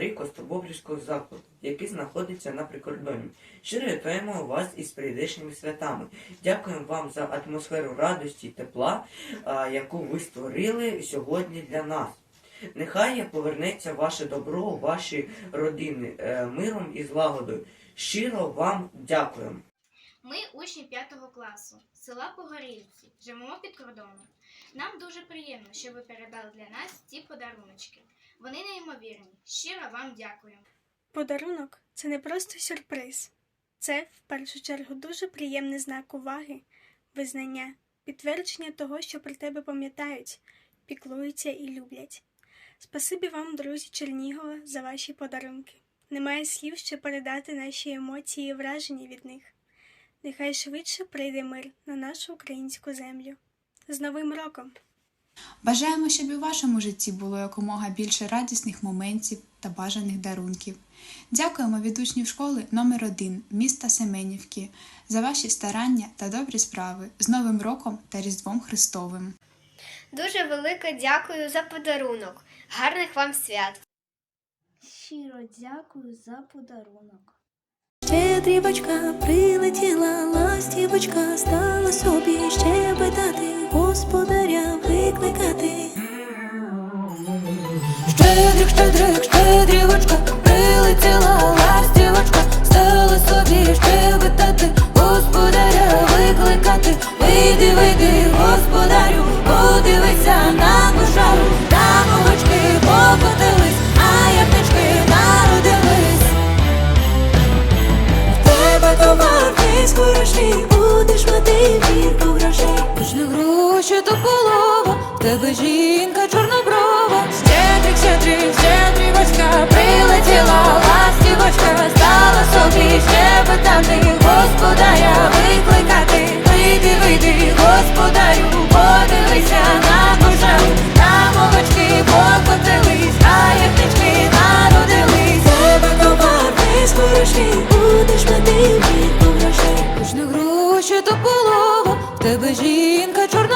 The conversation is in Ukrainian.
лікарі Костробовлівського закладу, який знаходиться на прикордоні. Щиро вітаємо вас із прийдешніми святами. Дякуємо вам за атмосферу радості і тепла, яку ви створили сьогодні для нас. Нехай повернеться ваше добро, ваші родини е, миром і злагодою. Щиро вам дякуємо. Ми учні 5 класу села Погорільці, живемо під кордоном. Нам дуже приємно, що ви передали для нас ці подаруночки. Вони неймовірні. Щиро вам дякую. Подарунок це не просто сюрприз. Це в першу чергу дуже приємний знак уваги, визнання, підтвердження того, що про тебе пам'ятають, піклуються і люблять. Спасибі вам, друзі Чернігова, за ваші подарунки. Немає слів, що передати наші емоції і враження від них. Нехай швидше прийде мир на нашу українську землю. З Новим роком! Бажаємо, щоб і у вашому житті було якомога більше радісних моментів та бажаних дарунків. Дякуємо від учнів школи номер 1 міста Семенівки за ваші старання та добрі справи з Новим роком та Різдвом Христовим. Дуже велике дякую за подарунок. Гарних вам свят! Щиро дякую за подарунок. Щедрівочка прилетіла, ластівочка стала собі щебетати, господаря викликати. Хороший, будеш мати вірку грошей. Не гроші то полова, в тебе жінка чорноброва. Щедрик, щедрик, щедрівочка, прилетіла ластівочка, стала собі щебетати, господаря викликати. Вийди, вийди, господарю, подивися на кошару, там овочки покотились, а ягнички народились. Тебе товар весь хороший, будеш мати вірку грошей. Не гроші то полова, в тебе жінка чорна